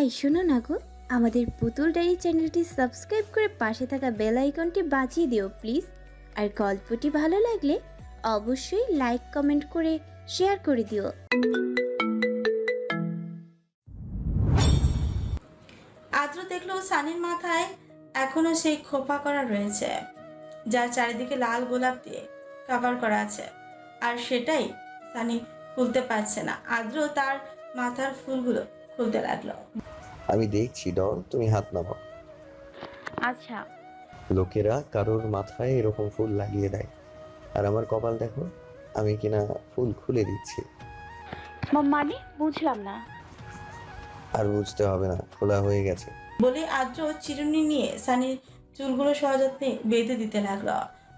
এই শোনো না গো, আমাদের পুতুল ডায়েরি চ্যানেলটি সাবস্ক্রাইব করে পাশে থাকা বেল আইকনটি বাজিয়ে দিও, প্লিজ। আর গল্পটি ভালো লাগলে অবশ্যই লাইক, কমেন্ট করে শেয়ার করে দিও। আদ্র দেখল সানির মাথায় এখনও সেই খোপা করা রয়েছে, যার চারিদিকে লাল গোলাপ দিয়ে কভার করা আছে। আর সেটাই সানি খুলতে পারছে না। আদ্র তার মাথার ফুলগুলো খুলতে লাগল। আমি দেখছি ডল তুমি হাত নামাও। আচ্ছা। লোকেরা কারোর মাথায় এরকম ফুল লাগিয়ে দেয়। আর আমার কপাল দেখো আমি কিনা ফুল খুলে দিচ্ছি। ম- মানে? বুঝলাম না। আর বুঝতে হবে না খোলা হয়ে গেছে। বলে আদ্র চিরুনি নিয়ে সানির চুলগুলো সযত্নে বেঁধে দিতে লাগল।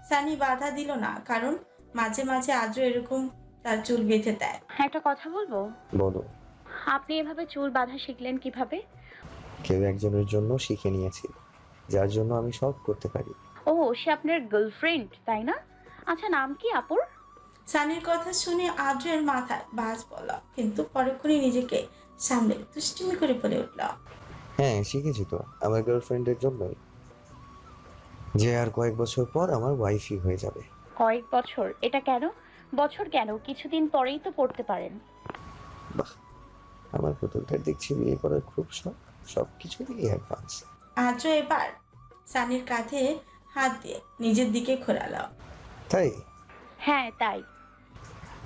সানি বাধা দিল না কারণ মাঝে মাঝে আদ্র এরকম তার চুল বেঁধে দেয়। একটা কথা বলব? বলো। আপনি এভাবে চুল বাঁধা শিখলেন কীভাবে? কেউ একজনের জন্য শিখে নিয়েছি যার জন্য আমি সব করতে পারি। ও সে আপনার গার্লফ্রেন্ড তাই না? আচ্ছা নাম কি আপুর? সানির কথা শুনে আদ্রের মাথায় বাজ পড়ল কিন্তু পরক্ষণে নিজেকে সামলে দুষ্টুমি করে বলে উঠল হ্যাঁ শিখেছি তো আমার গার্লফ্রেন্ডের জন্যই। যে আর কয়েক বছর পর আমার ওয়াইফই হয়ে যাবে। কয়েক বছর? এটা কেন? বছর কেন? কিছুদিন পরেই তো পড়তে পারেন। বাহ আমার পুতুলটার দেখছি বিয়ে করার খুব শখ সব কিছু দিয়ে অ্যাডভান্স আদ্র এবার সানির কাঁধে হাত দিয়ে নিজের দিকে ঘোরালো। তাই? হ্যাঁ তাই।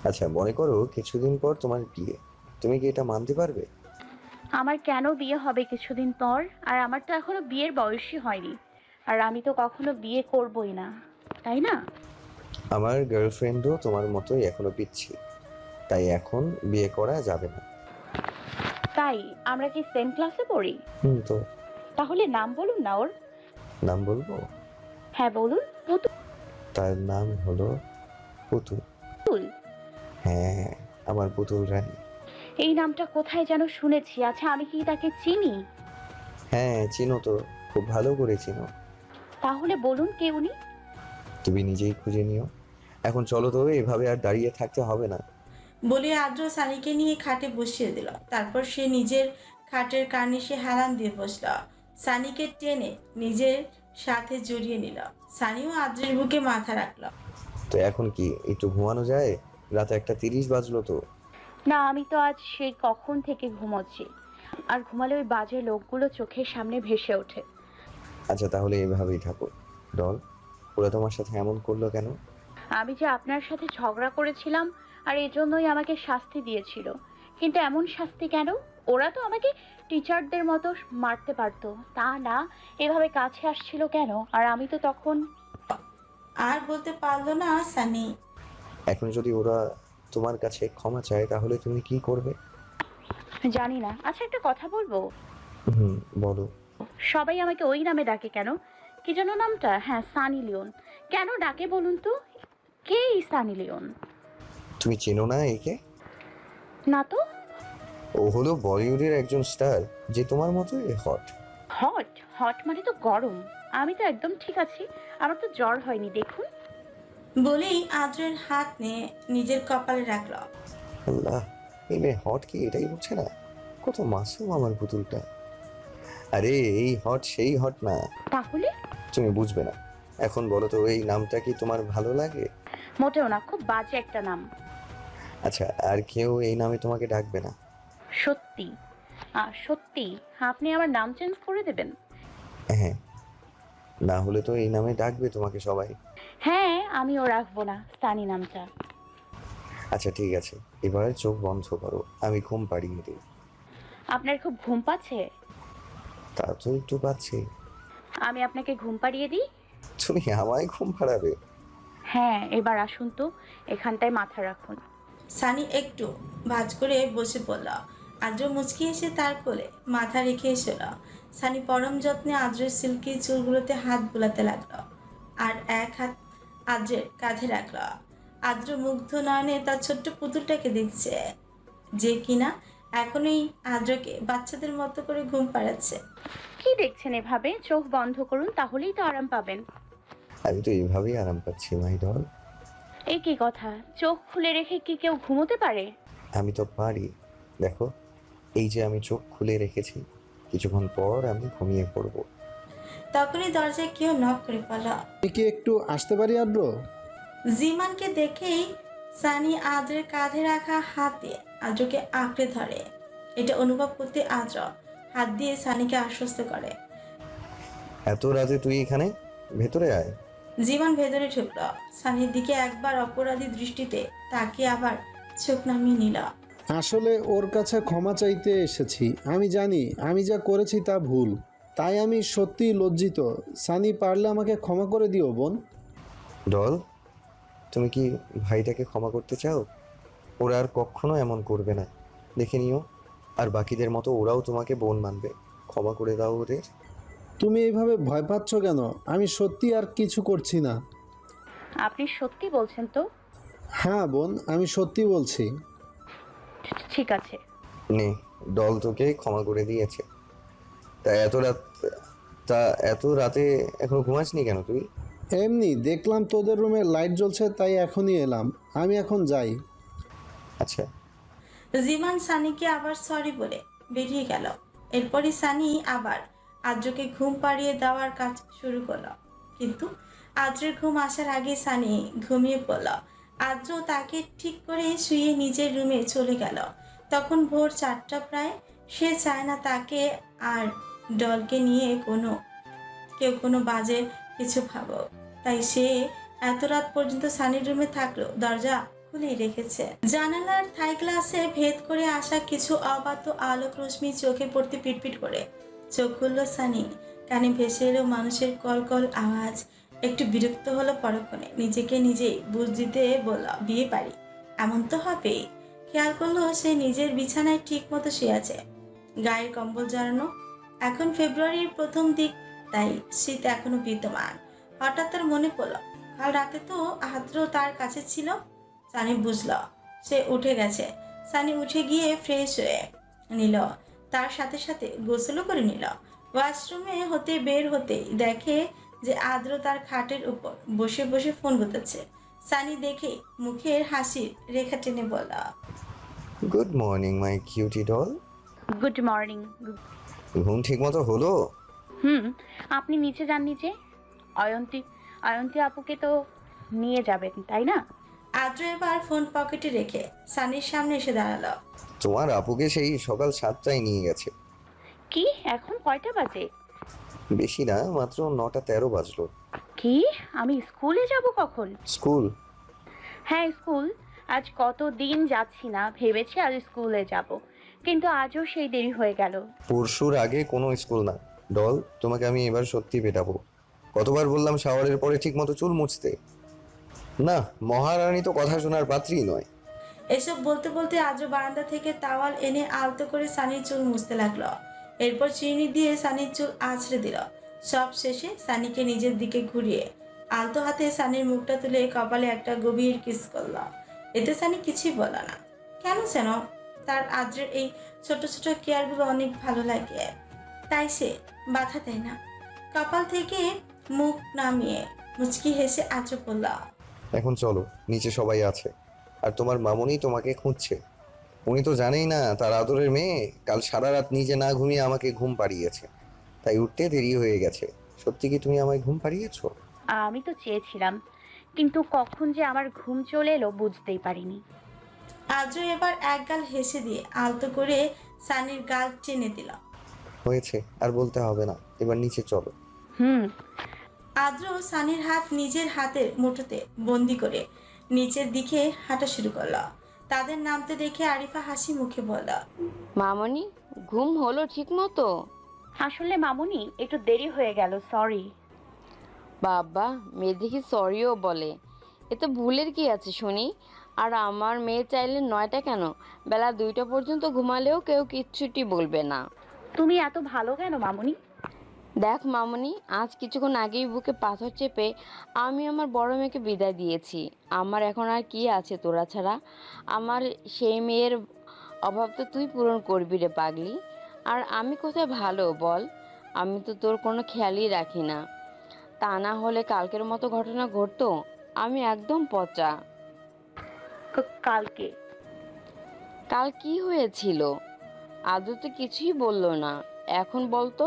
আচ্ছা মনে করো কিছুদিন পর তোমার বিয়ে। তুমি কি এটা মানতে পারবে? আমার কেন বিয়ে হবে কিছুদিন পর? আর আমার তো এখনও বিয়ের বয়সই হয়নি। আর আমি তো কখনো বিয়ে করবই না তাই না? আমার গার্লফ্রেন্ডও তোমার মতোই এখনও পিচ্ছি। তাই এখন বিয়ে করা যাবে না। তাই আমরা কি সেম ক্লাসে পড়ি? হুম তো। তাহলে নাম বলুন না ওর। নাম বলব? হ্যাঁ বলুন। তার নাম হলো পুতুল। পুতুল? হ্যাঁ আমার পুতুল রানী। এই নামটা কোথায় যেন শুনেছি। আচ্ছা আমি কি তাকে চিনি? হ্যাঁ চিনো তো। খুব ভালো করে চিনো। তাহলে বলুন কে উনি? তুমি নিজেই খুঁজে নিও। এখন চলো তো এভাবে আর দাঁড়িয়ে থাকতে হবে না। বলে আদ্র সানিকে নিয়ে খাটে বসিয়ে দিল। তারপর সে নিজের খাটের কার্নিশে হেলান দিয়ে বসল। সানিকে টেনে নিজের সাথে জড়িয়ে নিল। সানিও আদ্রের বুকে মাথা রাখল। তো এখন কি একটু ঘুমানো যায়? রাত একটা তিরিশ বাজলো তো। না আমি তো আজ সেই কখন থেকে ঘুমোচ্ছি? আর ঘুমালে ওই বাজে লোকগুলো চোখের সামনে ভেসে ওঠে। আচ্ছা তাহলে এভাবেই থাকো। ডল ওরা তোমার সাথে এমন করল কেন? আমি যে আপনার সাথে ঝগড়া করেছিলাম আর এজন্যই আমাকে শাস্তি দিয়েছিল। কিন্তু এমন শাস্তি কেন? ওরা তো আমাকে টিচারদের মতো মারতে পারতো। তা না এভাবে কাছে আসছিল কেন? আর আমি তো তখন আর বলতে পারল না সানি। এখন যদি ওরা তোমার কাছে ক্ষমা চায় তাহলে তুমি কি করবে? জানি না। আচ্ছা একটা কথা বলব? হুম বলো। সবাই আমাকে ওই নামে ডাকে কেন? কি যেন নামটা? হ্যাঁ সানি লিওন। কেন ডাকে বলুন তো? কে এই সানি লিওন? তুমি চেনো না একে? না তো। ও হলো বলিউডের একজন স্টার যে তোমার মতোই হট। হট? হট মানে তো গরম। আমি তো একদম ঠিক আছি। আমার তো জ্বর হয়নি দেখুন। বলেই আদ্রের হাত নিয়ে নিজের কপালে রাখল। আল্লাহ এই মেয়ে হট কি এটাই বুঝছে না? কত মাসুম আমার পুতুলটা। আরে এই হট সেই হট না। তাহলে? তুমি বুঝবে না। এখন বলো তো এই নামটা কি তোমার ভালো লাগে? মোটেও না খুব বাজে একটা নাম। আচ্ছা আর কেউ এই নামে তোমাকে ডাকবে না? সত্যি। আহ, সত্যি? আপনি আমার নাম চেঞ্জ করে দেবেন? হ্যাঁ। না হলে তো এই নামে ডাকবে তোমাকে সবাই। হ্যাঁ আমিও রাখব না সানি নামটা। আচ্ছা ঠিক আছে। এবার চোখ বন্ধ করো আমি ঘুম পাড়িয়ে দিই। আপনার খুব ঘুম পাচ্ছে? তা তো একটু পাচ্ছি। আমি আপনাকে ঘুম পাড়িয়ে দিই? তুমি আমায় ঘুম পাড়াবে? হ্যাঁ এবার আসুন তো এখানটায় মাথা রাখুন। সানি একটু ভাজ করে বসে পড়ল। আদ্র মুচকি এসে তার কোলে মাথা রেখে এসেল। সানি পরম যত্নে আদ্রের সিল্কি চুলগুলোতে হাত বুলাতে লাগল আর এক হাত আদ্রের কাঁধে রাখল। আদ্র মুগ্ধ নয়নে তার ছোট্ট পুতুলটাকে দেখছে যে কিনা এখনই আদ্রকে বাচ্চাদের মতো করে ঘুম পাড়াচ্ছে। কি দেখছেন এভাবে? চোখ বন্ধ করুন তাহলেই তো আরাম পাবেন। আমি তো এইভাবেই আরাম পাচ্ছি মাই ডল এই কি কথা। চোখ খুলে রেখে কি কেউ ঘুমোতে পারে? আমি তো পারি। দেখো এই যে আমি চোখ খুলে রেখেছি কিছুক্ষণ পর আমি ঘুমিয়ে পড়ব। তখনই দরজায় কেউ নক করে আমি কি একটু আসতে পারি আদ্র? জিমানকে দেখেই সানি আদ্রের কাঁধে রাখা হাত আদ্রকে আঁকড়ে ধরে। এটা অনুভব করতে আদ্র হাত দিয়ে সানিকে আশ্বস্ত করে। এত রাতে তুই এখানে? ভেতরে আয়। জীবন ভেতরে ঢুকল সানির দিকে একবার অপরাধী দৃষ্টিতে তাকে আবার চোখ নামিয়ে নিল। আসলে ওর কাছে ক্ষমা চাইতে এসেছি। আমি জানি আমি যা করেছি তা ভুল। তাই আমি সত্যি লজ্জিত। সানি পারলে আমাকে ক্ষমা করে দিও বোন। ডল তুমি কি ভাইটাকে ক্ষমা করতে চাও? ওরা আর কখনো এমন করবে না। দেখে নিও। আর বাকিদের মতো ওরাও তোমাকে বোন মানবে। ক্ষমা করে দাও ওদের। তুমি এইভাবে ভয় পাচ্ছ কেন? আমি সত্যি আর কিছু করছি না। আপনি সত্যি বলছেন তো? হ্যাঁ বোন আমি সত্যি বলছি। ঠিক আছে। নে ডল তোকে ক্ষমা করে দিয়েছে। তা এত রাত তা এত রাতে এখনও ঘুমাসনি কেন তুই? এমনি দেখলাম তোদের রুমে লাইট জ্বলছে তাই এখনই এলাম। আমি এখন যাই। আচ্ছা। জিমান সানিকে আবার সরি বলে বেরিয়ে গেল। এরপরই সানি আবার আদ্রকে ঘুম পাড়িয়ে দেওয়ার কাজ শুরু করল। কিন্তু আদ্রের ঘুম আসার আগে সানি ঘুমিয়ে পড়ল। আদ্র তাকে ঠিক করে শুয়ে নিজের রুমে চলে গেল। তখন ভোর চারটা প্রায়। সে চায় না তাকে আর ডলকে নিয়ে কোনো, কেউ কোনো বাজে কিছু ভাবো তাই সে এত রাত পর্যন্ত সানির রুমে থাকল, দরজা খুলেই রেখেছে। জানালার থাই গ্লাসে ভেদ করে আসা কিছু অবাধ্য আলোক রশ্মি চোখে পড়তে পিটপিট করে। চোখ খুলল সানি। কানে ভেসে এলো মানুষের কলকল আওয়াজ। একটু বিরক্ত হলো পরক্ষণে। নিজেকে নিজেই বুঝ দিতে বলল, বিয়ে বাড়ি? এমন তো হবেই। খেয়াল করল সে নিজের বিছানায় ঠিক মতো শুয়ে আছে। গায়ের কম্বল জড়ানো। এখন ফেব্রুয়ারির প্রথম দিক, তাই শীত এখনও বিদ্যমান। হঠাৎ তার মনে পড়ল, কাল রাতে তো আদ্র তার কাছে ছিল? সানি বুঝল, সে উঠে গেছে। সানি উঠে গিয়ে ফ্রেশ হয়ে নিল। তার সাথে সাথে গোসলও করে নিল। ওয়াশরুমে হতে বের হতে দেখে যে আদ্র তার খাটের উপর বসে বসে ফোন করতেছে সানি দেখে মুখের হাসির রেখা টেনে বলা good morning my cutie doll good morning ঘুম ঠিক মতো হলো? হুম আপনি নিচে যান নিচে অয়ন্তী অয়ন্তী আপুকে তো নিয়ে যাবেন তাই না? আদ্র এবার ফোন পকেটে রেখে সানির সামনে এসে দাঁড়াল। তোমার আপুকে সেই সকাল সাতটায় নিয়ে গেছে। কি? এখন কয়টা বাজে? বেশি না মাত্র নটা তেরো বাজলো। কি? আমি স্কুলে যাব কখন? স্কুল? হ্যাঁ স্কুল। আজ কত দিন যাচ্ছি না ভেবেছি আজ স্কুলে যাব। কিন্তু আজও সেই দেরি হয়ে গেল। পরশুর আগে কোনো স্কুল না। ডল তোমাকে আমি এবার সত্যি পেটাবো। কতবার বললাম শাওয়ারের পরে ঠিক মতো চুল মুছতে। না, মহারানী তো কথা শোনার পাত্রই নয়। এসব বলতে বলতে আজও বারান্দা থেকে তাওয়াল এনে আলতো করে সানির চুল মুছতে লাগল। এরপর চিনি দিয়ে সানির চুল আছড়ে দিল। সব শেষে সানিকে নিজের দিকে ঘুরিয়ে আলতো হাতে সানির মুখটা তুলে কপালে একটা গভীর কিস করল। এতে সানি কিছুই বলল না। কেন যেন তার আদ্রের এই ছোট ছোট কেয়ারগুলো অনেক ভালো লাগে। তাই সে বাধা দেয় না। কপাল থেকে মুখ নামিয়ে মুচকি হেসে আচো পড়ল। এখন চলো নিচে সবাই আছে। আর তোমার মামুনি তোমাকে খুঁজছে। উনি তো জানেই না তার আদরের মেয়ে কাল সারা রাত নিজে না ঘুমিয়ে আমাকে ঘুম পাড়িয়েছে। তাই উঠতে দেরি হয়ে গেছে। সত্যি কি তুমি আমায় ঘুম পাড়িয়েছো? আমি তো চেয়েছিলাম কিন্তু কখন যে আমার ঘুম চলে এলো বুঝতেই পারিনি। আদ্র এবার এক গাল হেসে দিয়ে আলতো করে সানির গাল টেনে দিল। হয়েছে আর বলতে হবে না। এবার নিচে চলো। হুম আদ্র সানির হাত নিজের হাতের মুঠোতে বন্দি করে নিচের দিকে হাঁটা শুরু করল। তাদের নামতে দেখে আরিফা হাসি মুখে বলল মামনি ঘুম হলো ঠিক মতো আসলে মামুনি একটু দেরি হয়ে গেল সরি বাবা মেয়ে দেখি সরিও বলে। এ তো ভুলের কি আছে শুনি? আর আমার মেয়ে চাইলে নয়টা কেন? বেলা দুইটা পর্যন্ত ঘুমালেও কেউ কিচ্ছুটি বলবে না। তুমি এত ভালো কেন মামুনি? দেখ মামনি আজ কিছুক্ষণ আগেই বুকে পাথর চেপে আমি আমার বড় মেয়েকে বিদায় দিয়েছি। আমার এখন আর কি আছে তোরা ছাড়া? আমার সেই মেয়ের অভাব তো তুই পূরণ করবি রে পাগলি। আর আমি কোথায় ভালো বল? আমি তো তোর কোনো খেয়ালই রাখি না। তা না হলে কালকের মতো ঘটনা ঘটতো? আমি একদম পচা। কালকে? কাল কি হয়েছিল? আদৌ তো কিছুই বলল না। এখন বলতো?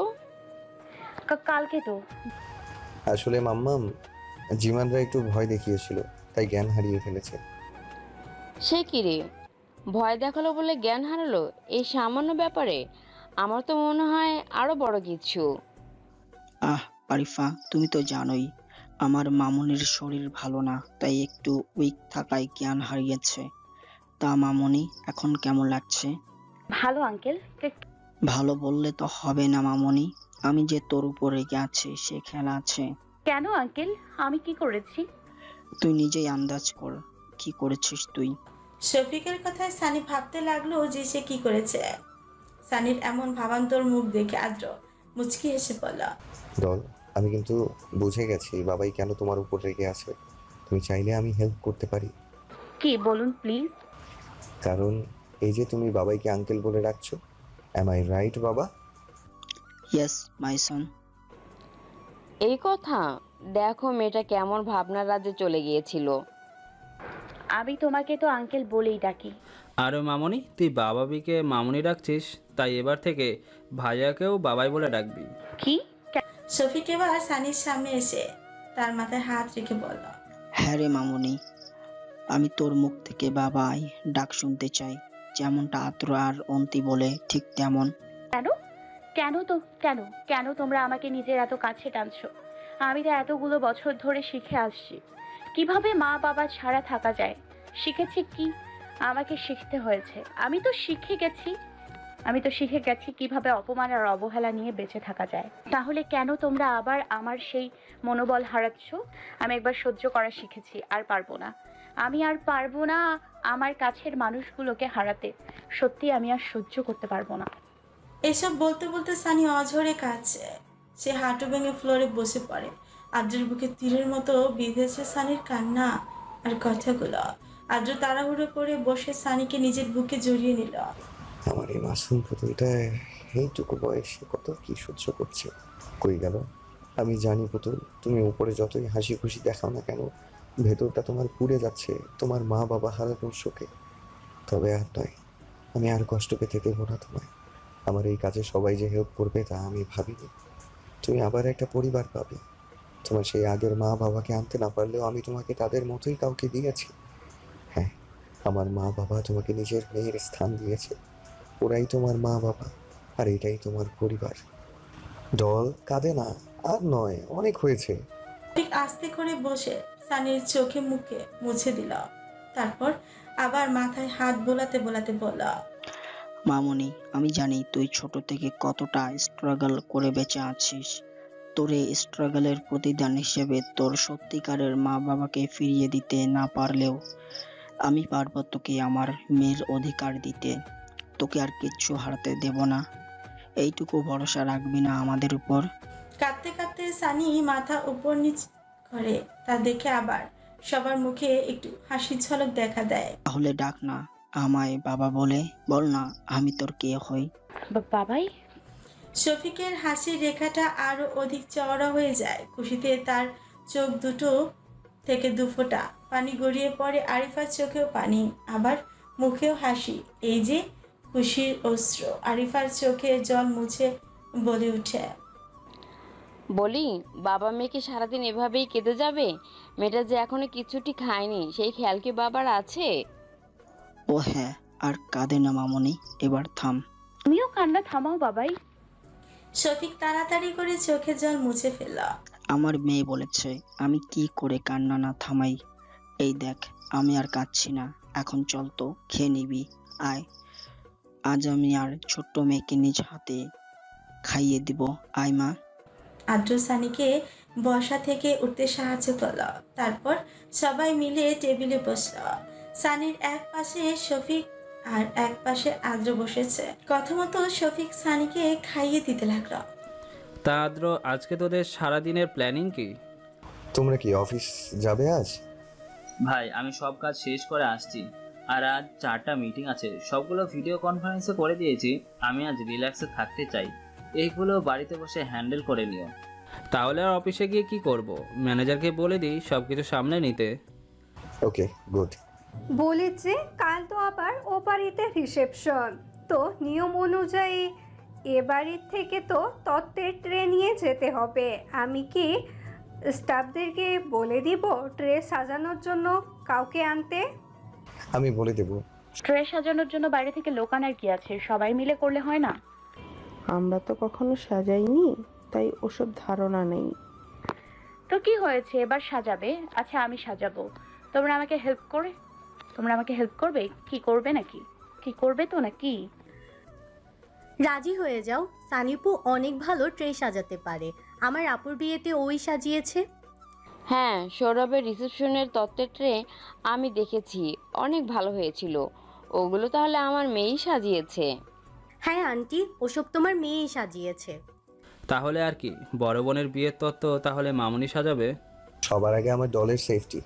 কা- কালকে তো। আসলে মাম্মাম জিমানরা একটু ভয় দেখিয়েছিল তাই জ্ঞান হারিয়ে ফেলেছে। সে কি রে? ভয় দেখাল বলে জ্ঞান হারালো? এই সামান্য ব্যাপারে আমার তো মনে হয় আরও বড় কিছু। আহ আরিফা তুমি তো জানোই আমার মামুনির শরীর ভালো না তাই একটু উইক থাকায় জ্ঞান হারিয়েছে। তা মামুনি এখন কেমন লাগছে? ভালো আঙ্কেল ভালো বললে তো হবে না মামুনি। আমি যে তোর উপর রেগে আছি সে খেলা আছে। কেন আঙ্কেল? আমি কি করেছি? তুই নিজেই আন্দাজ কর কি করেছিস তুই? শফিকের কথায় সানি ভাবতে লাগল যে সে কি করেছে। সানির এমন ভাবান্তর মুখ দেখে আদ্র মুচকি হেসে বলল দল আমি কিন্তু বুঝে গেছি বাবাই কেন তোমার উপর রেগে আছে। তুমি চাইলে আমি হেল্প করতে পারি। কি বলুন প্লিজ কারণ এই যে তুমি বাবাইকে আঙ্কেল বলে রাখছো অ্যাম আই রাইট বাবা? ইয়েস মাই সন এই কথা? দেখো মেয়েটা কেমন ভাবনার রাজ্যে চলে গিয়েছিল। আমি তোমাকে তো আঙ্কেল বলেই ডাকি। আর মামনি তুই বাবাবিকে মামনি ডাকছিস? তাই এবার থেকে ভাইয়াকেও বাবাই বলে ডাকবি। কি? কে- শফিক এবার সানির সামনে এসে তার মাথায় হাত রেখে বলল হ্যাঁ রে মামুনি আমি তোর মুখ থেকে বাবাই ডাক শুনতে চাই। যেমনটা আত্র আর অন্তি বলে ঠিক তেমন। কেন? কেন তো, কেন? কেন তোমরা আমাকে নিজের এত কাছে টানছো? আমি তো এতগুলো বছর ধরে শিখে আসছি। কীভাবে মা বাবা ছাড়া থাকা যায়? শিখেছি কি? আমাকে শিখতে হয়েছে। আমি তো শিখে গেছি। আমি তো শিখে গেছি কীভাবে অপমান আর অবহেলা নিয়ে বেঁচে থাকা যায়। তাহলে কেন তোমরা আবার আমার সেই মনোবল হারাচ্ছ? আমি একবার সহ্য করা শিখেছি, আর পারব না। আমি আর পারব না আমার কাছের মানুষগুলোকে হারাতে। সত্যি আমি আর সহ্য করতে পারব না। এসব বলতে বলতে সানি অঝরে কাছে। সে হাঁটু ভেঙে ফ্লোরে বসে পড়ে। আদ্রের বুকে তীরের মতো বিঁধেছে সানির কান্না আর কথাগুলো। আদ্র তাড়াহুড়ো করে বসে সানিকে নিজের বুকে জড়িয়ে নিল। আমার এই মাসুম পুতুলটা এইটুকু বয়সে কত কি সহ্য করছে? কই গেল? আমি জানি পুতুল, তুমি উপরে যতই হাসি খুশি দেখাও না কেন, ভেতরটা তোমার পুড়ে যাচ্ছে, তোমার মা বাবা হারানোর শোকে তবে আর নয়, আমি আর কষ্ট পেতে দেবো না তোমায়। আমার এই কাজে সবাই যে হেল্প করবে তা আমি ভাবিনি। তুমি আবার একটা পরিবার পাবে। তোমার সেই আগের মা বাবাকে আনতে না পারলেও আমি তোমাকে তাদের মতোই কাউকে দিয়েছি। হ্যাঁ আমার মা বাবা তোমাকে নিজের মেয়ের স্থান দিয়েছে। ওরাই তোমার মা বাবা আর এটাই তোমার পরিবার। ডল কাঁদে না, আর নয়, অনেক হয়েছে। ঠিক আস্তে করে বসে সানির চোখে মুখে মুছে দিল। তারপর আবার মাথায় হাত বোলাতে বোলাতে বলল মামুনি আমি জানি তুই ছোট থেকে কতটা স্ট্রাগল করে বেঁচে আছিস। তোর এই স্ট্রাগলের প্রতিদান হিসেবে তোর সত্যিকারের মা বাবাকে ফিরিয়ে দিতে না পারলেও আমি পারব তোকে আমার মেয়ের অধিকার দিতে। তোকে আর কিচ্ছু হারাতে দেব না। এইটুকু ভরসা রাখবি না আমাদের উপর। কাঁদতে কাঁদতে সানি মাথা উপর নিচ করে তা দেখে আবার সবার মুখে একটু হাসির ঝলক দেখা দেয়। তাহলে ডাক না। আমায় বাবা বলে বল না আমি তোর কে হই? বা- বাবাই? শফিকের হাসির রেখাটা আরও অধিক চওড়া হয়ে যায়। খুশিতে তার চোখ দুটো থেকে দুফোঁটা পানি গড়িয়ে পড়ে আরিফার চোখেও পানি আবার মুখেও হাসি। এই যে খুশির অস্ত্র আরিফার চোখে জল মুছে বলে উঠে। বলি বাবা মেয়েকে সারাদিন এভাবেই কেঁদে যাবে? মেয়েটা যে এখনও কিছুটি খায়নি সেই খেয়াল কি বাবার আছে? ও হ্যাঁ আর কাঁদে না মামনি এবার থাম। তুমিও কান্না থামাও বাবাই। শফিক তাড়াতাড়ি করে চোখে জল মুছে ফেলল। আমার মেয়ে বলেছে আমি কি করে কান্না না থামাই? এই দেখ আমি আর কাঁদছি না এখন চল তো খেয়ে নিবি আয়। আজ আমি আর ছোট্ট মেয়েকে নিজ হাতে খাইয়ে দিব আয় মা। আদ্র সানিকে বসা থেকে উঠতে সাহায্য করল। তারপর সবাই মিলে টেবিলে বসল। সানির এক পাশে শফিক আর এক পাশে আদ্র বসেছে। কথা মতো শফিক সানিকে খাইয়ে দিতে লাগল। তা আদ্র আজকে তোদের সারাদিনের প্ল্যানিং কি? তোমরা কি অফিস যাবে আজ? ভাই আমি সব কাজ শেষ করে আসছি। আর আজ চারটা মিটিং আছে। সবগুলো ভিডিও কনফারেন্সে করে দিয়েছি। আমি আজ রিল্যাক্সে থাকতে চাই। এইগুলো বাড়িতে বসে হ্যান্ডেল করে নিও। তাহলে আর অফিসে গিয়ে কি করব? ম্যানেজারকে বলে দিই সব কিছু সামনে নিতে। ওকে গুড বলেছে কাল তো আবার ওপারিতে রিসেপশন। তো নিয়ম অনুযায়ী এ বাড়ির থেকে তো তত্ত্বের ট্রে নিয়ে যেতে হবে। আমি কি স্টাফদেরকে বলে দিব ট্রে সাজানোর জন্য কাউকে আনতে? আমি বলে দেবো। ট্রে সাজানোর জন্য বাইরে থেকে লোক আনার কি আছে? সবাই মিলে করলে হয় না? আমরা তো কখনো সাজাইনি তাই ওসব ধারণা নেই। তো কি হয়েছে? এবার সাজাবে? আচ্ছা আমি সাজাবো। তোমরা আমাকে হেল্প করে তোমরা আমাকে হেল্প করবে? কি করবে নাকি? কি করবে তো নাকি? রাজি হয়ে যাও। সানিপু অনেক ভালো ট্রে সাজাতে পারে। আমার আপুর বিয়েতে ওই সাজিয়েছে। হ্যাঁ সৌরভের রিসেপশনের তত্ত্বের ট্রে আমি দেখেছি। অনেক ভালো হয়েছিল। ওগুলো তাহলে আমার মেয়েই সাজিয়েছে। হ্যাঁ আন্টি ওসব তোমার মেয়েই সাজিয়েছে। তাহলে আর কি বড় বোনের বিয়ের তত্ত্ব তাহলে মামুনি সাজাবে? সবার আগে আমার দলের সেফটি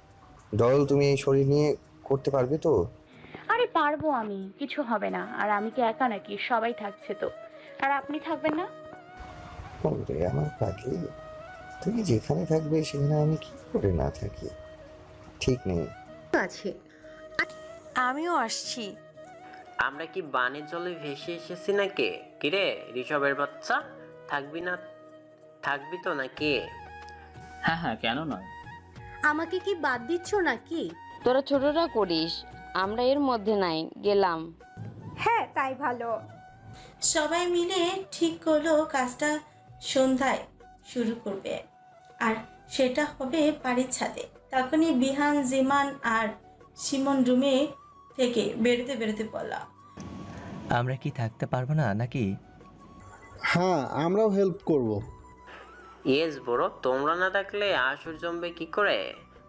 দল তুমি এই শরীর নিয়ে করতে পারবে তো? আরে পারব আমি কিছু হবে না। আর আমি কি একা নাকি? সবাই থাকছে তো। আর আপনি থাকবেন না? ওরে আমার পাখি তুমি যেখানে থাকবে সেখানে আমি কি করে না থাকি? ঠিক নেই। আছে। আমিও আসছি। আমরা কি বানের জলে ভেসে এসেছি নাকি? কিরে ঋষভের বাচ্চা? থাকবি না থাকবি তো নাকি? হ্যাঁ হ্যাঁ কেন নয়? আমাকে কি বাদ দিচ্ছ নাকি? তোরা ছোটরা করিস আমরা এর মধ্যে নাই গেলাম। হ্যাঁ তাই ভালো। সবাই মিলে ঠিক করল কাজটা সন্ধ্যায় শুরু করবে। আর সেটা হবে বাড়ির ছাদে। তখনই বিহান জিমান আর সিমন রুমে থেকে বেরোতে বেরোতে বলল আমরা কি থাকতে পারব না নাকি? হ্যাঁ আমরাও হেল্প করব। ইয়েস বড় তোমরা না থাকলে আসর জমবে কি করে?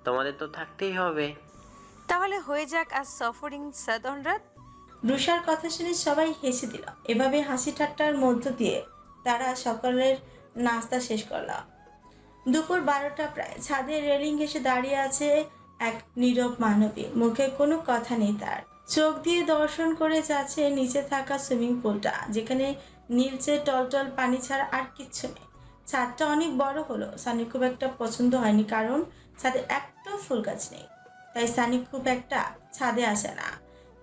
তোমাদের তো থাকতেই হবে। তাহলে হয়ে যাক আজ সফরিং সাদন রাত। রুষার কথা শুনে সবাই হেসে দিল। এভাবে হাসি ঠাট্টার মধ্য দিয়ে তারা সকালের নাস্তা শেষ করল। দুপুর বারোটা প্রায়। ছাদের রেলিং এসে দাঁড়িয়ে আছে এক নীরব মানবী। মুখে কোনো কথা নেই তার। চোখ দিয়ে দর্শন করে যাচ্ছে নিচে থাকা সুইমিং পুলটা, যেখানে নীলচে টলটল পানি ছাড়া আর কিচ্ছু নেই। ছাদটা অনেক বড় হলো। সানি খুব একটা পছন্দ হয়নি, কারণ ছাদে একটাও ফুল গাছ নেই। তাই সানি খুব একটা ছাদে আসে না।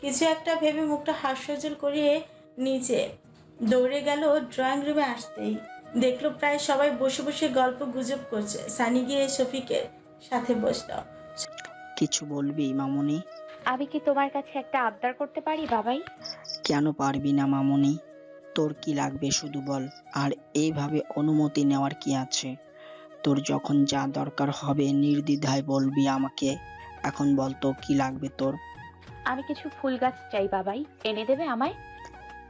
কিছু একটা ভেবে মুখটা হাস্যজ্জ্বল করিয়ে নিচে দৌড়ে গেল ড্রয়িং রুমে আসতেই। দেখল প্রায় সবাই বসে বসে গল্প গুজব করছে। সানি গিয়ে শফিকের সাথে বসল। কিছু বলবি মামুনি? আমি কি তোমার কাছে একটা আবদার করতে পারি বাবাই? কেন পারবি না মামুনি? তোর কি লাগবে শুধু বল। আর এইভাবে অনুমতি নেওয়ার কি আছে? তোর যখন যা দরকার হবে নির্দ্বিধায় বলবি আমাকে। এখন বল তো কি লাগবে তোর? আমি কিছু ফুল গাছ চাই বাবাই এনে দেবে আমায়?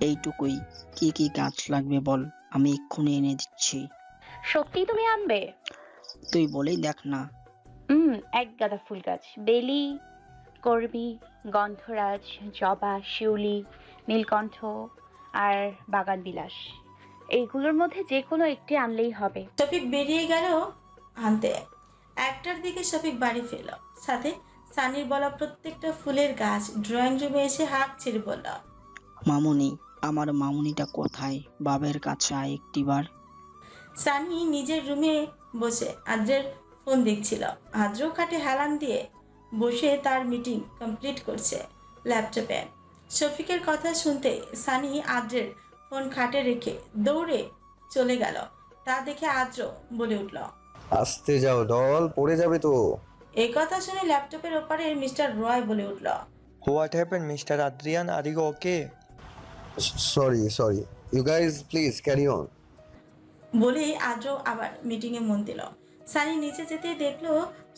এইটুকুই। কি কি গাছ লাগবে বল আমি এক্ষুনি এনে দিচ্ছি। সত্যিই তুমি আনবে? তুই বলেই দেখ না। হুম এক গাদা ফুল গাছ। বেলি করবি গন্ধরাজ জবা শিউলি নীলকণ্ঠ আর বাগান বিলাস। এইগুলোর মধ্যে যে কোনো একটি আনলেই হবে। শফিক বেরিয়ে গেল আনতে। একটার দিকে শফিক বাড়ি ফিরল। সাথে সানির বলা প্রত্যেকটা ফুলের গাছ ড্রয়িং রুমে এসে হাঁক ছেড়ে বলল মামুনি আমার মামুনিটা কোথায়? বাবের কাছে আয় একটিবার। সানি নিজের রুমে বসে আদ্রের ফোন দেখছিল। আদ্র খাটে হেলান দিয়ে বসে তার মিটিং কমপ্লিট করছে ল্যাপটপে শফিকের কথা শুনতে সানি আদ্রের ফোন খাটে রেখে দৌড়ে চলে গেল। তা দেখে আদ্র বলে উঠল আসতে যাও দল পড়ে যাবে তো। এই কথা শুনে ল্যাপটপের ওপারে মিস্টার রয় বলে উঠল। What happen mister Adrian? Are you okay sorry sorry you guys please carry on বলেই আজও আবার মিটিংয়ে মন দিল। সানি নিচে যেতে দেখল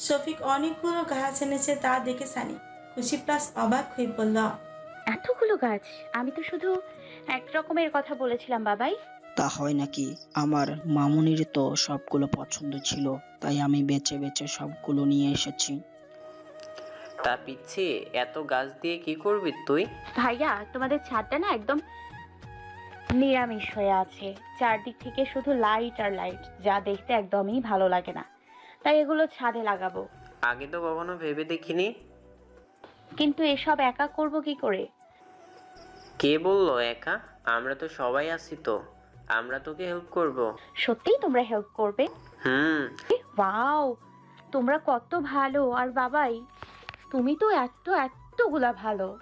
শফিক অনেকগুলো গাছ এনেছে তা দেখে সানি খুশি প্লাস অবাক হয়ে বলল এতগুলো গাছ? আমি তো শুধু এক রকমের কথা বলেছিলাম বাবাই। তা হয় নাকি? আমার মামুনির তো সবগুলো পছন্দ ছিল তাই আমি বেছে বেছে সবগুলো নিয়ে এসেছি। তা পিচ্ছি এত গাছ দিয়ে কি করবি তুই? ভাইয়া তোমাদের ছাদটা না একদম নিরামিষ হয়ে আছে। চারদিক থেকে শুধু লাইট আর লাইট যা দেখতে একদমই ভালো লাগে না। তাই এগুলো ছাদে লাগাবো। আগে তো কখনো ভেবে দেখিনি। কিন্তু এসব একা করব কি করে? কে বলল একা? আমরা তো সবাই আছি তো। আমরা তোকে হেল্প করব। সত্যিই তোমরা হেল্প করবে? হুম। ওয়াও তোমরা কত ভালো। আর বাবাই তুমি তো এত এতগুলা ভালো।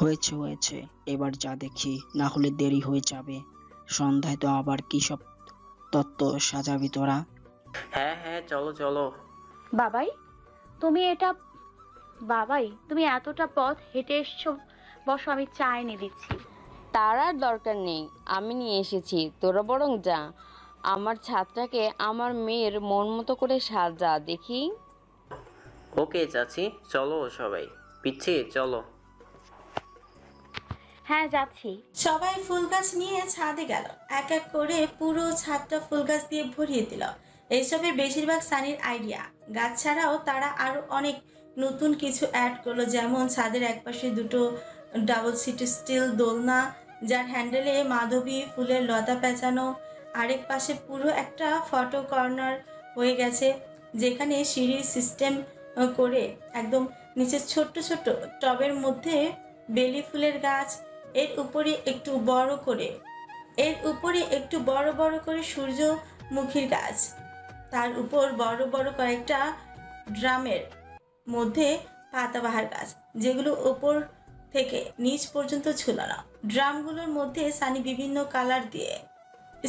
হয়েছে হয়েছে। এবার যা দেখি না হলে দেরি হয়ে যাবে। সন্ধ্যায় তো আবার কি সব তত্ত্ব সাজাবি তোরা? হ্যাঁ হ্যাঁ চলো চলো। বাবাই তুমি এটা বাবাই তুমি এতটা পথ হেঁটে এসছো বসো আমি চা এনে দিচ্ছি। তার আর দরকার নেই আমি নিয়ে এসেছি তোরা বরং যা। আমার ছাদটাকে আমার মেয়ের মন মতো করে সাজা দেখি? ওকে চাচি চলো সবাই। পিচ্ছি চলো। হ্যাঁ যাচ্ছি। সবাই ফুল গাছ নিয়ে ছাদে গেল। এক এক করে পুরো ছাদটা ফুল গাছ দিয়ে ভরিয়ে দিল। এইসবের বেশিরভাগ সানির আইডিয়া গাছ ছাড়াও তারা আরও অনেক নতুন কিছু অ্যাড করল যেমন ছাদের একপাশে দুটো ডাবল সিট স্টিল দোলনা যার হ্যান্ডেলে মাধবী ফুলের লতা পেঁচানো আরেক পাশে পুরো একটা ফটো কর্নার হয়ে গেছে, যেখানে সিঁড়ির সিস্টেম করে একদম নিচে ছোট্ট ছোট্ট টবের মধ্যে বেলি ফুলের গাছ, এর উপরে একটু বড় করে, এর উপরে একটু বড় বড় করে সূর্যমুখীর গাছ, তার উপর বড় বড় কয়েকটা ড্রামের মধ্যে পাতাবাহার গাছ, যেগুলো উপর থেকে নিচ পর্যন্ত ঝুলানো ড্রামগুলোর মধ্যে সানি বিভিন্ন কালার দিয়ে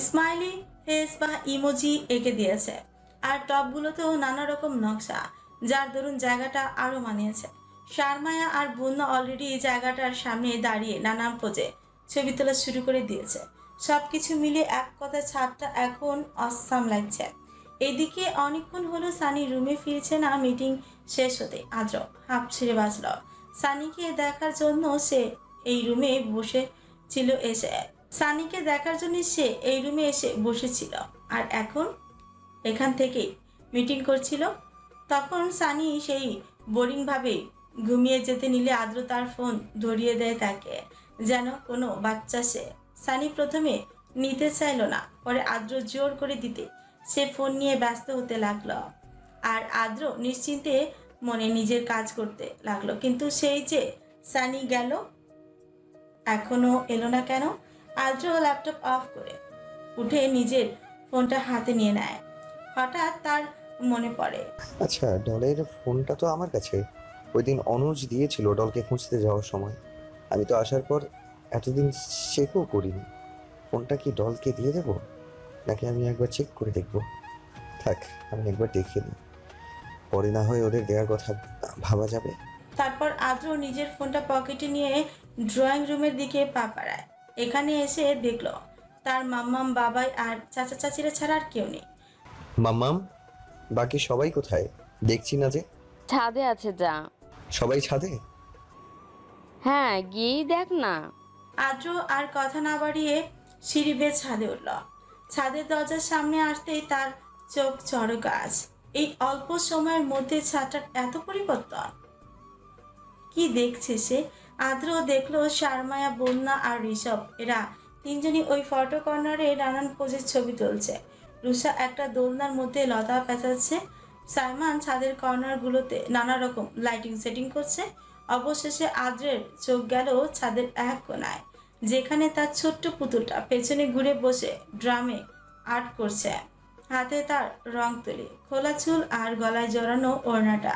স্মাইলি ফেস বা ইমোজি এঁকে দিয়েছে আর টপগুলোতেও নানা রকম নকশা, যার দরুন জায়গাটা আরও মানিয়েছে। শারমায়া আর বন্যা অলরেডি জায়গাটার সামনে দাঁড়িয়ে নানান পোজে ছবি তোলা শুরু করে দিয়েছে। সব কিছু মিলে এক কথা ছাদটা এখন অসাম লাগছে। এদিকে অনেকক্ষণ হলো সানি রুমে ফিরছে না মিটিং শেষ হতে আদ্র হাঁপ ছেড়ে বাঁচল। সানিকে দেখার জন্য সে এই রুমে বসে ছিল, এসে সানিকে দেখার জন্য সে এই রুমে এসে বসেছিল। আর এখন? এখান থেকেই মিটিং করছিল। তখন সানি সেই বোরিংভাবে ঘুমিয়ে যেতে নিলে আদ্র তার ফোন ধরিয়ে দেয় তাকে, যেন কোনো বাচ্চা সে। সানি প্রথমে নিতে চাইলো না, পরে আদ্র জোর করে দিতে সে ফোন নিয়ে ব্যস্ত হতে লাগল। আর আদ্র নিশ্চিন্তে মনে নিজের কাজ করতে লাগল। কিন্তু সেই যে সানি গেল, এখনও এলো না কেন? আদ্র ল্যাপটপ অফ করে উঠে নিজের ফোনটা হাতে নিয়ে নেয়। হঠাৎ তার মনে পড়ে। আচ্ছা ডলের ফোনটা তো আমার কাছে। ওই দিন অনুজ দিয়েছিল ডলকে খুঁজতে যাওয়ার সময়। আমি তো আসার পর এতদিন চেকও করিনি। ফোনটা কি ডলকে দিয়ে দেবো? নাকি আমি একবার চেক করে দেখব? থাক, আমি একবার দেখে নিই। পরে না হয় ওদের দেওয়ার কথা ভাবা যাবে। তারপর আদ্র নিজের ফোনটা পকেটে নিয়ে ড্রয়িং রুমের দিকে পা পাড়ায় এখানে এসে দেখল তার মাম্মাম বাবাই আর চাচা চাচিরা ছাড়া আর কেউ নেই। মাম্মাম বাকি সবাই কোথায়? দেখছি না যে। ছাদে আছে যা। সবাই ছাদে? হ্যাঁ গিয়েই দেখ না। আদ্র আর কথা না বাড়িয়ে সিঁড়ি বেয়ে ছাদে উঠল। ছাদের দরজার সামনে আসতেই তার চোখ চড়ক গাছ। এই অল্প সময়ের মধ্যে ছাদটার এত পরিবর্তন? কি দেখছে সে? আদ্র দেখল শারমায়া বন্যা আর ঋষভ। এরা তিনজনই ওই ফটো কর্নারে নানান পোজের ছবি তুলছে। রুষা একটা দোলনার মধ্যে লতা পেঁচাচ্ছে। সাইমান ছাদের কর্নারগুলোতে নানা রকম লাইটিং সেটিং করছে। অবশেষে আদ্রের চোখ গেল ছাদের এক কোনায়, যেখানে তার ছোট্ট পুতুলটা পেছনে ঘুরে বসে ড্রামে আর্ট করছে। হাতে তার রং তুলি। খোলা চুল আর গলায় জড়ানো ওড়নাটা।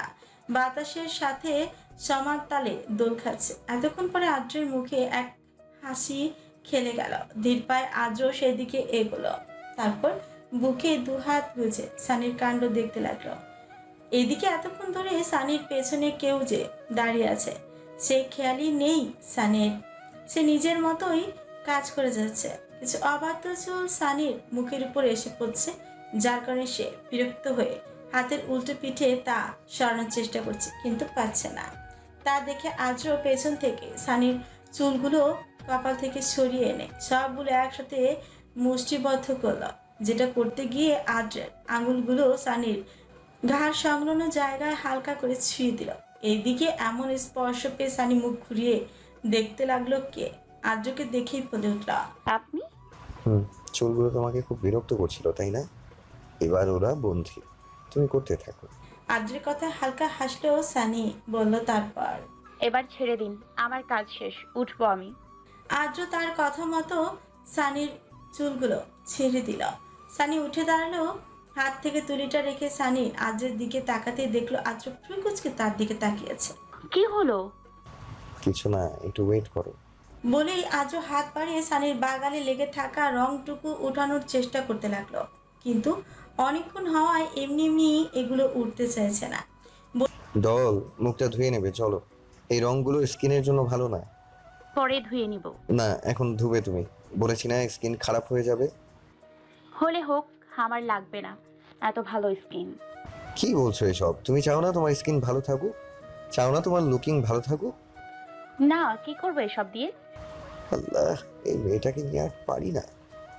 বাতাসের সাথে সমান তালে দোল খাচ্ছে। এতক্ষণ পরে আদ্রের মুখে এক হাসি খেলে গেল। ধীর পায়ে আদ্র সেদিকে এগোলো। তারপর বুকে দুহাত গুজে সানির কাণ্ড দেখতে লাগল। এদিকে এতক্ষণ ধরে সানির পেছনে কেউ যে দাঁড়িয়ে আছে, সে খেয়ালই নেই সানির। সে নিজের মতোই কাজ করে যাচ্ছে। কিছু অবাধ্য চুল সানির মুখের উপর এসে পড়ছে। যার কারণে সে বিরক্ত হয়ে হাতের উল্টো পিঠে তা সরানোর চেষ্টা করছে কিন্তু পাচ্ছে না। তা দেখে আজও পেছন থেকে সানির চুলগুলো কপাল থেকে সরিয়ে এনে সবগুলো একসাথে মুষ্টিবদ্ধ করল যেটা করতে গিয়ে আদ্রের আঙুলগুলো সানির ঘাড় সংলগ্ন জায়গায় হালকা করে ছুঁয়ে দিল। এইদিকে এমন স্পর্শ পেয়ে সানি মুখ ঘুরিয়ে দেখতে লাগল কে? আদ্রকে দেখেই বলে উঠল আপনি? হুম চুলগুলো তোমাকে খুব বিরক্ত করছিল তাই না? এবার ওরা বন্ধু। তুমি করতে থাকো। আদ্রের কথা হালকা হাসলো সানি বলল তারপর? এবার ছেড়ে দিন আমার কাজ শেষ উঠবো আমি। আদ্র তার কথা মতো সানির চুলগুলো ছেড়ে দিল। সানি উঠে দাঁড়াল হাত থেকে তুলিটা রেখে সানি আদ্রের দিকে তাকাতে দেখল আদ্র ফুলকুচকে তার দিকে তাকিয়েছে। কি হলো? কিছু না একটু ওয়েট করো। বলেই আজও হাত বাড়িয়ে সানির বাগালে লেগে থাকা রংটুকু উঠানোর চেষ্টা করতে লাগল। কিন্তু অনেকক্ষণ হওয়ায় এমনি এমনি এগুলো উঠতে চাইছে না। ডল মুখটা ধুয়ে নেবে চলো। এই রংগুলো স্কিনের জন্য ভালো না। পরে ধুয়ে নিব। না এখন ধুবে তুমি। বলেছি না স্কিন খারাপ হয়ে যাবে? হলে হোক আমার লাগবে না। এত ভালো স্কিন। কি বলছো এসব? তুমি চাও না তোমার স্কিন ভালো থাকুক? চাও না তোমার লুকিং ভালো থাকুক? না কি করব এসব দিয়ে? আল্লাহ এই মেয়েটাকে নিয়ে আর পারি না।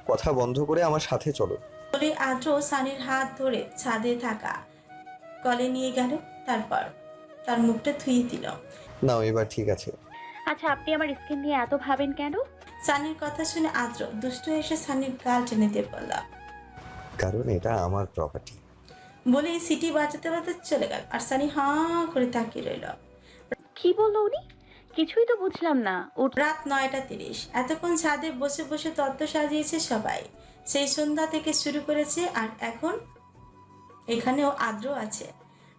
কথা বন্ধ করে আমার সাথে চলো। বলে আদ্র সানির হাত ধরে ছাদে থাকা কলে নিয়ে গেল তারপর তার মুখটা ধুয়ে দিল। নাও এবার ঠিক আছে। আচ্ছা আপনি আমার স্কিন নিয়ে এত ভাবেন কেন? সানির কথা শুনে আদ্র দুষ্ট এসে সানির গাল টেনে দিয়ে বলল কারণ এটা আমার প্রপার্টি বলেই সিটি বাজাতে বাজাতে চলে গেল আর সানি হাঁ করে তাকিয়ে রইল। কি বলল উনি? কিছুই তো বুঝলাম না। রাত নয়টা তিরিশ। এতক্ষণ ছাদে বসে বসে তত্ত্ব সাজিয়েছে সবাই। সেই সন্ধ্যা থেকে শুরু করেছে আর এখন এখানেও আদ্র আছে।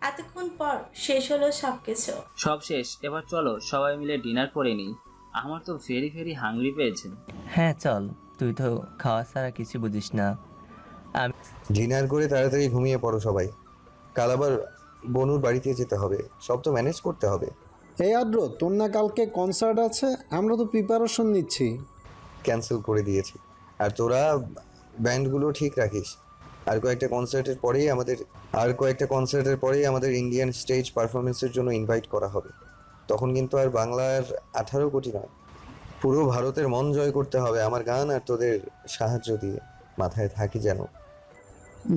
এতক্ষণ পর শেষ হলো সব কিছু সব শেষ এবার চলো সবাই মিলে ডিনার করে নিই। আমার তো ভেরি ভেরি হাংরি পেয়েছে। হ্যাঁ চল। তুই তো খাওয়া ছাড়া কিছু বুঝিস না। ডিনার করে তাড়াতাড়ি ঘুমিয়ে পড়ো সবাই। কাল আবার বনুর বাড়িতে যেতে হবে। সব তো ম্যানেজ করতে হবে। এই আদ্র তোর না কালকে কনসার্ট আছে? আমরা তো প্রিপারেশন নিচ্ছি। ক্যান্সেল করে দিয়েছি। আর তোরা ব্যান্ডগুলো ঠিক রাখিস। আর কয়েকটা কনসার্টের পরেই আমাদের আর কয়েকটা কনসার্টের পরেই আমাদের ইন্ডিয়ান স্টেজ পারফরমেন্সের জন্য ইনভাইট করা হবে। তখন কিন্তু আর বাংলার আঠারো কোটি নয় পুরো ভারতের মন জয় করতে হবে আমার গান আর তোদের সাহায্য দিয়ে। মাথায় থাকি যেন।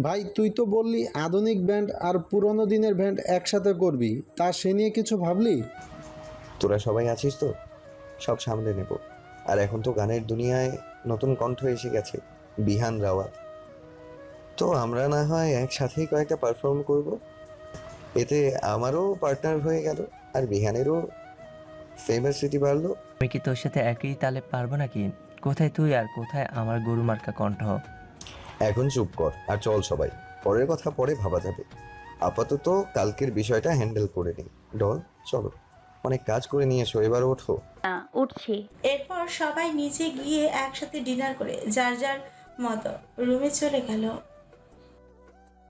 ভাই তুই তো বললি আধুনিক ব্যান্ড আর পুরনো দিনের ব্যান্ড একসাথে করবি তা সে নিয়ে কিছু ভাবলি? তোরা সবাই আছিস তো? সব সামলে নেব। আর এখন তো গানের দুনিয়ায় নতুন কণ্ঠ এসে গেছে। বিহান রাওয়াত। তো আমরা না হয় একসাথেই কয়েকটা পারফর্ম করব। এতে আমারও পার্টনার হয়ে গেল আর বিহানেরও ফেমাসিটি বাড়লো। আমি কি তোর সাথে একই তালে পারব নাকি? কোথায় তুই আর কোথায় আমার গরু মার্কা কণ্ঠ? এখন চুপ কর আর চল সবাই। পরের কথা পরে ভাবা যাবে। আপাতত কালকের বিষয়টা হ্যান্ডেল করে নিই। ডল চলো। অনেক কাজ করে নিয়েছো এবার ওঠো। না উঠছি। এরপর সবাই নিচে গিয়ে একসাথে ডিনার করে। যার যার মতো রুমে চলে গেল।